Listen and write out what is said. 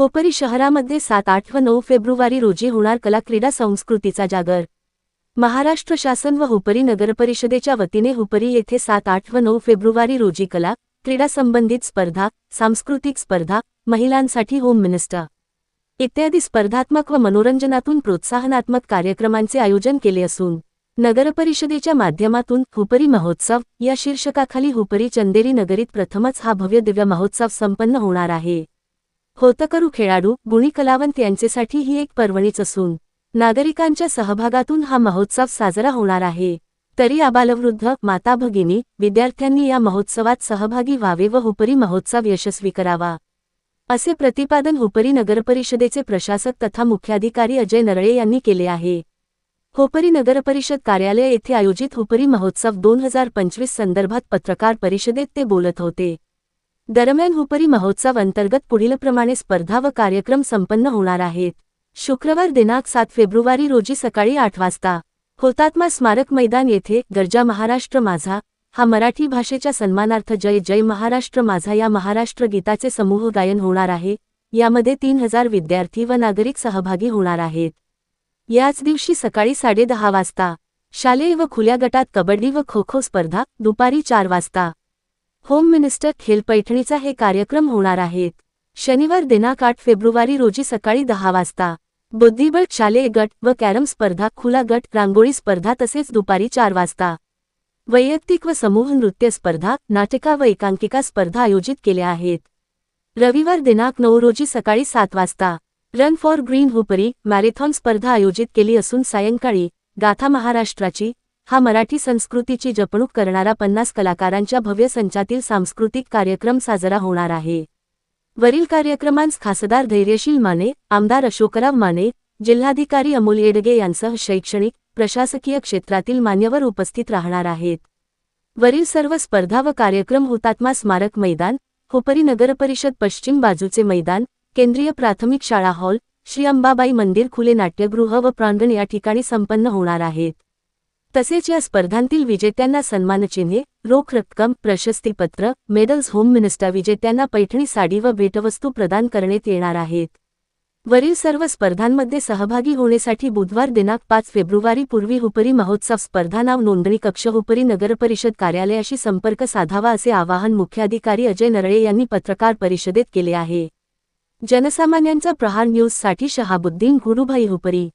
खोपरी शहरामध्ये सात आठ व नऊ फेब्रुवारी रोजी होणार कला क्रीडा संस्कृतीचा जागर. महाराष्ट्र शासन व हुपरी नगरपरिषदेच्या वतीने हुपरी येथे सात आठ व नऊ फेब्रुवारी रोजी कला क्रीडा संबंधित स्पर्धा सांस्कृतिक स्पर्धा महिलांसाठी होम मिनिस्टर इत्यादी स्पर्धात्मक व मनोरंजनातून प्रोत्साहनात्मक कार्यक्रमांचे आयोजन केले असून नगरपरिषदेच्या माध्यमातून हुपरी महोत्सव या शीर्षकाखाली हुपरी चंदेरी नगरीत प्रथमच हा भव्य दिव्य महोत्सव संपन्न होणार आहे. होतकरू खेळाडू गुणी कलावंत यांचेसाठी ही एक पर्वणीच असून नागरिकांच्या सहभागातून हा महोत्सव साजरा होणार आहे. तरी आबालवृद्ध माता भगिनी विद्यार्थ्यांनी या महोत्सवात सहभागी व्हावे व हुपरी महोत्सव यशस्वी करावा. असे प्रतिपादन हुपरी नगरपरिषदेचे प्रशासक तथा मुख्याधिकारी अजय नरळे यांनी केले आहे. हुपरी नगरपरिषद कार्यालय येथे आयोजित हुपरी महोत्सव दोन हजार पंचवीस संदर्भात पत्रकार परिषदेत ते बोलत होते. दरम्यान हुपरी महोत्सव अंतर्गत पुढीलप्रमाणे स्पर्धा व कार्यक्रम संपन्न होणार आहेत. शुक्रवार दिनांक सात फेब्रुवारी रोजी सकाळी आठ वाजता होतात्मा स्मारक मैदान येथे गरजा महाराष्ट्र माझा हा मराठी भाषेच्या सन्मानार्थ जय जय महाराष्ट्र माझा या महाराष्ट्र गीताचे समूह गायन होणार आहे. यामध्ये तीन हजार विद्यार्थी व नागरिक सहभागी होणार आहेत. याच दिवशी सकाळी साडेदहा वाजता शालेय व खुल्या गटात कबड्डी व खो खो स्पर्धा दुपारी चार वाजता होम मिनिस्टर खेल पैठणीचा हे कार्यक्रम होणार आहेत. शनिवार दिनांक आठ फेब्रुवारी रोजी सकाळी दहा वाजता. बुद्धिबळ शालेय गट व कॅरम स्पर्धा खुला गट रांगोळी स्पर्धा तसेच दुपारी चार वाजता. वैयक्तिक व समूह नृत्य स्पर्धा नाटिका व एकांकिका स्पर्धा आयोजित केल्या आहेत. रविवार दिनांक नऊ रोजी सकाळी सात वाजता. Run for green Hupari marathon स्पर्धा आयोजित केली असून सायंकाळी गाथा महाराष्ट्राची हा मराठी संस्कृतीची जपणूक करणारा पन्नास कलाकारांच्या भव्य संचातील सांस्कृतिक कार्यक्रम साजरा होणार आहे. वरील कार्यक्रमांस खासदार धैर्यशील माने आमदार अशोकराव माने जिल्हाधिकारी अमोल येडगे यांसह शैक्षणिक प्रशासकीय क्षेत्रातील मान्यवर उपस्थित राहणार आहेत. वरील सर्व स्पर्धा व कार्यक्रम हुतात्मा स्मारक मैदान हुपरी नगरपरिषद पश्चिम बाजूचे मैदान केंद्रीय प्राथमिक शाळा हॉल श्री अंबाबाई मंदिर खुले नाट्यगृह व प्रांगण या ठिकाणी संपन्न होणार आहेत. तसेच या स्पर्धांतील विजेत्यांना सन्मानचिन्हे रोख रक्कम प्रशस्तीपत्र मेडल्स होम मिनिस्टर विजेत्यांना पैठणी साडी व भेटवस्तू प्रदान करण्यात येणार आहेत. वरील सर्व स्पर्धांमध्ये सहभागी होण्यासाठी बुधवार दिनांक पाच फेब्रुवारी पूर्वी हुपरी महोत्सव स्पर्धा नाव नोंदणी कक्ष हुपरी नगरपरिषद कार्यालयाशी संपर्क साधावा असे आवाहन मुख्याधिकारी अजय नरळे यांनी पत्रकार परिषदेत केले आहे. जनसामान्यांचा प्रहार न्यूजसाठी शहाबुद्दीन गुरुभाई हुपरी.